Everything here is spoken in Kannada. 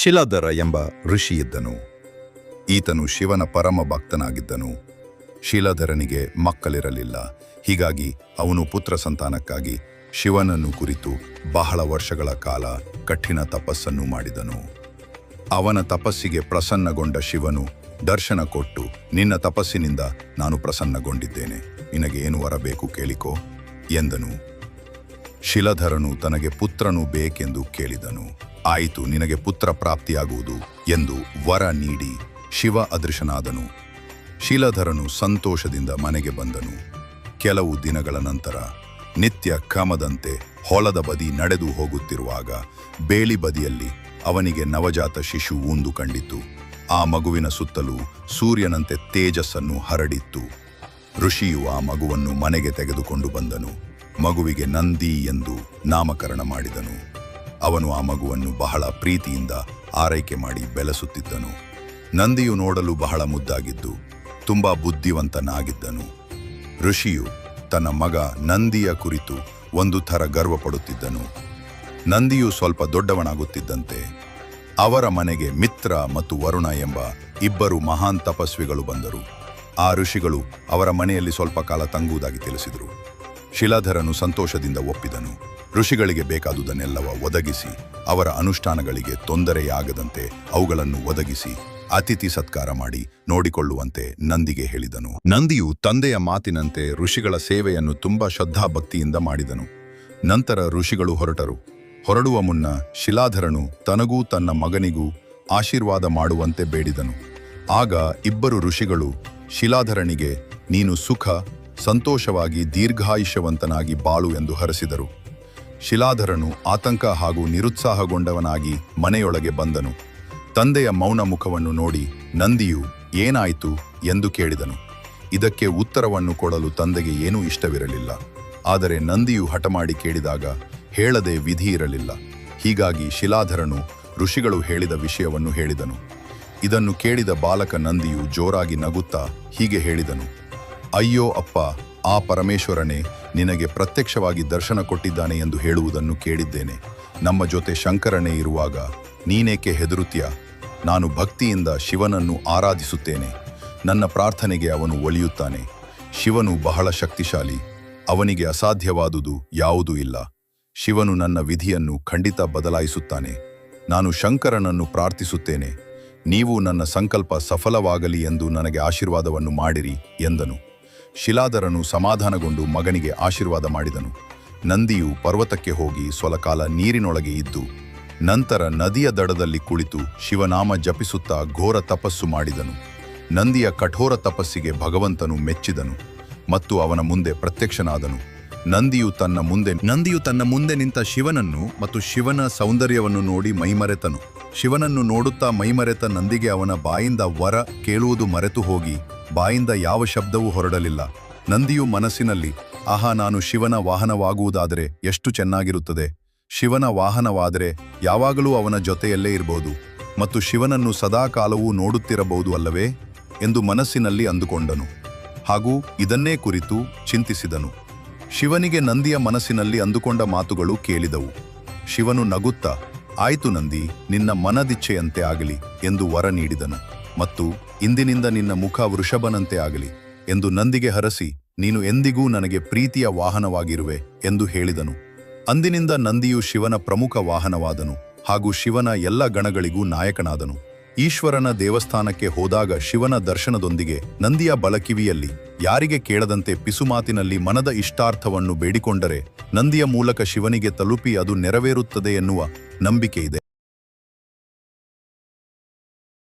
ಶಿಲಾಧರ ಎಂಬ ಋಷಿಯಿದ್ದನು. ಈತನು ಶಿವನ ಪರಮ ಭಕ್ತನಾಗಿದ್ದನು. ಶಿಲಾಧರನಿಗೆ ಮಕ್ಕಳಿರಲಿಲ್ಲ. ಹೀಗಾಗಿ ಅವನು ಪುತ್ರ ಸಂತಾನಕ್ಕಾಗಿ ಶಿವನನ್ನು ಕುರಿತು ಬಹಳ ವರ್ಷಗಳ ಕಾಲ ಕಠಿಣ ತಪಸ್ಸನ್ನು ಮಾಡಿದನು. ಅವನ ತಪಸ್ಸಿಗೆ ಪ್ರಸನ್ನಗೊಂಡ ಶಿವನು ದರ್ಶನ ಕೊಟ್ಟು, ನಿನ್ನ ತಪಸ್ಸಿನಿಂದ ನಾನು ಪ್ರಸನ್ನಗೊಂಡಿದ್ದೇನೆ. ನಿನಗೆ ಏನು ವರಬೇಕು ಕೇಳಿಕೋ, ಎಂದನು. ಶಿಲಧರನು ತನಗೆ ಪುತ್ರನು ಬೇಕೆಂದು ಕೇಳಿದನು. ಆಯಿತು, ನಿನಗೆ ಪುತ್ರ ಪ್ರಾಪ್ತಿಯಾಗುವುದು ಎಂದು ವರ ನೀಡಿ ಶಿವ ಅದೃಶನಾದನು. ಶಿಲಧರನು ಸಂತೋಷದಿಂದ ಮನೆಗೆ ಬಂದನು. ಕೆಲವು ದಿನಗಳ ನಂತರ ನಿತ್ಯ ಕ್ರಮದಂತೆ ಹೊಲದ ಬದಿ ನಡೆದು ಹೋಗುತ್ತಿರುವಾಗ ಬೇಲಿ ಬದಿಯಲ್ಲಿ ಅವನಿಗೆ ನವಜಾತ ಶಿಶು ಉಂದು ಕಂಡಿತು. ಆ ಮಗುವಿನ ಸುತ್ತಲೂ ಸೂರ್ಯನಂತೆ ತೇಜಸ್ಸನ್ನು ಹರಡಿತ್ತು. ಋಷಿಯು ಆ ಮಗುವನ್ನು ಮನೆಗೆ ತೆಗೆದುಕೊಂಡು ಬಂದನು. ಮಗುವಿಗೆ ನಂದಿ ಎಂದು ನಾಮಕರಣ ಮಾಡಿದನು. ಅವನು ಆ ಮಗುವನ್ನು ಬಹಳ ಪ್ರೀತಿಯಿಂದ ಆರೈಕೆ ಮಾಡಿ ಬೆಳೆಸುತ್ತಿದ್ದನು ನಂದಿಯು ನೋಡಲು ಬಹಳ ಮುದ್ದಾಗಿದ್ದು, ತುಂಬಾ ಬುದ್ಧಿವಂತನಾಗಿದ್ದನು. ಋಷಿಯು ತನ್ನ ಮಗ ನಂದಿಯ ಕುರಿತು ಒಂದು ಥರ ಗರ್ವಪಡುತ್ತಿದ್ದನು. ನಂದಿಯು ಸ್ವಲ್ಪ ದೊಡ್ಡವನಾಗುತ್ತಿದ್ದಂತೆ, ಅವರ ಮನೆಗೆ ಮಿತ್ರ ಮತ್ತು ವರುಣ ಎಂಬ ಇಬ್ಬರು ಮಹಾನ್ ತಪಸ್ವಿಗಳು ಬಂದರು. ಆ ಋಷಿಗಳು ಅವರ ಮನೆಯಲ್ಲಿ ಸ್ವಲ್ಪ ಕಾಲ ತಂಗುವುದಾಗಿ ತಿಳಿಸಿದರು. ಶಿಲಾಧರನು ಸಂತೋಷದಿಂದ ಒಪ್ಪಿದನು. ಋಷಿಗಳಿಗೆ ಬೇಕಾದುದನ್ನೆಲ್ಲವ ಒದಗಿಸಿ, ಅವರ ಅನುಷ್ಠಾನಗಳಿಗೆ ತೊಂದರೆಯಾಗದಂತೆ ಅವುಗಳನ್ನು ಒದಗಿಸಿ, ಅತಿಥಿ ಸತ್ಕಾರ ಮಾಡಿ ನೋಡಿಕೊಳ್ಳುವಂತೆ ನಂದಿಗೆ ಹೇಳಿದನು. ನಂದಿಯು ತಂದೆಯ ಮಾತಿನಂತೆ ಋಷಿಗಳ ಸೇವೆಯನ್ನು ತುಂಬಾ ಶ್ರದ್ಧಾಭಕ್ತಿಯಿಂದ ಮಾಡಿದನು. ನಂತರ ಋಷಿಗಳು ಹೊರಟರು. ಹೊರಡುವ ಮುನ್ನ ಶಿಲಾಧರನು ತನಗೂ ತನ್ನ ಮಗನಿಗೂ ಆಶೀರ್ವಾದ ಮಾಡುವಂತೆ ಬೇಡಿದನು. ಆಗ ಇಬ್ಬರು ಋಷಿಗಳು, ಶಿಲಾಧರನಿಗೆ, ನೀನು ಸುಖ, ಸಂತೋಷವಾಗಿ ದೀರ್ಘಾಯುಷ್ಯವಂತನಾಗಿ ಬಾಳು ಎಂದು ಹರಸಿದರು. ಶಿಲಾಧರನು ಆತಂಕ ಹಾಗೂ ನಿರುತ್ಸಾಹಗೊಂಡವನಾಗಿ ಮನೆಯೊಳಗೆ ಬಂದನು. ತಂದೆಯ ಮೌನ ಮುಖವನ್ನು ನೋಡಿ ನಂದಿಯು ಏನಾಯಿತು ಎಂದು ಕೇಳಿದನು. ಇದಕ್ಕೆ ಉತ್ತರವನ್ನು ಕೊಡಲು ತಂದೆಗೆ ಏನೂ ಇಷ್ಟವಿರಲಿಲ್ಲ. ಆದರೆ ನಂದಿಯು ಹಠಮಾಡಿ ಕೇಳಿದಾಗ ಹೇಳದೆ ವಿಧಿ ಇರಲಿಲ್ಲ. ಹೀಗಾಗಿ ಶಿಲಾಧರನು ಋಷಿಗಳು ಹೇಳಿದ ವಿಷಯವನ್ನು ಹೇಳಿದನು. ಇದನ್ನು ಕೇಳಿದ ಬಾಲಕ ನಂದಿಯು ಜೋರಾಗಿ ನಗುತ್ತಾ ಹೀಗೆ ಹೇಳಿದನು. ಅಯ್ಯೋ ಅಪ್ಪ ಆ ಪರಮೇಶ್ವರನೇ, ನಿನಗೆ ಪ್ರತ್ಯಕ್ಷವಾಗಿ ದರ್ಶನ ಕೊಟ್ಟಿದ್ದಾನೆ ಎಂದು ಹೇಳುವುದನ್ನು ಕೇಳಿದ್ದೇನೆ. ನಮ್ಮ ಜೊತೆ ಶಂಕರನೇ ಇರುವಾಗ ನೀನೇಕೆ ಹೆದರುತ್ಯ ನಾನು ಭಕ್ತಿಯಿಂದ ಶಿವನನ್ನು ಆರಾಧಿಸುತ್ತೇನೆ. ನನ್ನ ಪ್ರಾರ್ಥನೆಗೆ ಅವನು ಒಲಿಯುತ್ತಾನೆ. ಶಿವನು ಬಹಳ ಶಕ್ತಿಶಾಲಿ. ಅವನಿಗೆ ಅಸಾಧ್ಯವಾದುದು ಯಾವುದೂ ಇಲ್ಲ. ಶಿವನು ನನ್ನ ವಿಧಿಯನ್ನು ಖಂಡಿತ ಬದಲಾಯಿಸುತ್ತಾನೆ. ನಾನು ಶಂಕರನನ್ನು ಪ್ರಾರ್ಥಿಸುತ್ತೇನೆ. ನೀವು ನನ್ನ ಸಂಕಲ್ಪ ಸಫಲವಾಗಲಿ ಎಂದು ನನಗೆ ಆಶೀರ್ವಾದವನ್ನು ಮಾಡಿರಿ ಎಂದನು. ಶಿಲಾಧರನು ಸಮಾಧಾನಗೊಂಡು ಮಗನಿಗೆ ಆಶೀರ್ವಾದ ಮಾಡಿದನು. ನಂದಿಯು ಪರ್ವತಕ್ಕೆ ಹೋಗಿ ಸ್ವಲಕಾಲ ನೀರಿನೊಳಗೆ ಇದ್ದು, ನಂತರ ನದಿಯ ದಡದಲ್ಲಿ ಕುಳಿತು ಶಿವನಾಮ ಜಪಿಸುತ್ತಾ ಘೋರ ತಪಸ್ಸು ಮಾಡಿದನು. ನಂದಿಯ ಕಠೋರ ತಪಸ್ಸಿಗೆ ಭಗವಂತನು ಮೆಚ್ಚಿದನು ಮತ್ತು ಅವನ ಮುಂದೆ ಪ್ರತ್ಯಕ್ಷನಾದನು. ನಂದಿಯು ತನ್ನ ಮುಂದೆ, ನಂದಿಯು ತನ್ನ ಮುಂದೆ ನಿಂತ ಶಿವನನ್ನು ಮತ್ತು ಶಿವನ ಸೌಂದರ್ಯವನ್ನು ನೋಡಿ ಮೈಮರೆತನು. ಶಿವನನ್ನು ನೋಡುತ್ತಾ ಮೈಮರೆತ ನಂದಿಗೆ ಅವನ ಬಾಯಿಂದ ವರ ಕೇಳುವುದು ಮರೆತು ಹೋಗಿ ಬಾಯಿಂದ ಯಾವ ಶಬ್ದವೂ ಹೊರಡಲಿಲ್ಲ. ನಂದಿಯು ಮನಸ್ಸಿನಲ್ಲಿ, ಆಹಾ, ನಾನು ಶಿವನ ವಾಹನವಾಗುವುದಾದರೆ ಎಷ್ಟು ಚೆನ್ನಾಗಿರುತ್ತದೆ. ಶಿವನ ವಾಹನವಾದರೆ ಯಾವಾಗಲೂ ಅವನ ಜೊತೆಯಲ್ಲೇ ಇರಬಹುದು ಮತ್ತು ಶಿವನನ್ನು ಸದಾ ಕಾಲವೂ ನೋಡುತ್ತಿರಬಹುದು ಅಲ್ಲವೇ? ಎಂದು ಮನಸ್ಸಿನಲ್ಲಿ ಅಂದುಕೊಂಡನು. ಹಾಗೂ ಇದನ್ನೇ ಕುರಿತು ಚಿಂತಿಸಿದನು. ಶಿವನಿಗೆ ನಂದಿಯ ಮನಸ್ಸಿನಲ್ಲಿ ಅಂದುಕೊಂಡ ಮಾತುಗಳು ಕೇಳಿದವು. ಶಿವನು ನಗುತ್ತಾ, ಆಯ್ತು ನಂದಿ, ನಿನ್ನ ಮನದಿಚ್ಛೆಯಂತೆ ಆಗಲಿ ಎಂದು ವರ ನೀಡಿದನು. ಮತ್ತು ಇಂದಿನಿಂದ ನಿನ್ನ ಮುಖ ವೃಷಭನಂತೆ ಆಗಲಿ ಎಂದು ನಂದಿಗೆ ಹರಸಿ, ನೀನು ಎಂದಿಗೂ ನನಗೆ ಪ್ರೀತಿಯ ವಾಹನವಾಗಿರುವೆ ಎಂದು ಹೇಳಿದನು. ಅಂದಿನಿಂದ ನಂದಿಯು ಶಿವನ ಪ್ರಮುಖ ವಾಹನವಾದನು ಹಾಗೂ ಶಿವನ ಎಲ್ಲ ಗಣಗಳಿಗೂ ನಾಯಕನಾದನು. ಈಶ್ವರನ ದೇವಸ್ಥಾನಕ್ಕೆ ಹೋದಾಗ ಶಿವನ ದರ್ಶನದೊಂದಿಗೆ ನಂದಿಯ ಬಲಕಿವಿಯಲ್ಲಿ ಯಾರಿಗೆ ಕೇಳದಂತೆ ಪಿಸುಮಾತಿನಲ್ಲಿ ಮನದ ಇಷ್ಟಾರ್ಥವನ್ನು ಬೇಡಿಕೊಂಡರೆ ನಂದಿಯ ಮೂಲಕ ಶಿವನಿಗೆ ತಲುಪಿ ಅದು ನೆರವೇರುತ್ತದೆ ಎನ್ನುವ ನಂಬಿಕೆ ಇದೆ.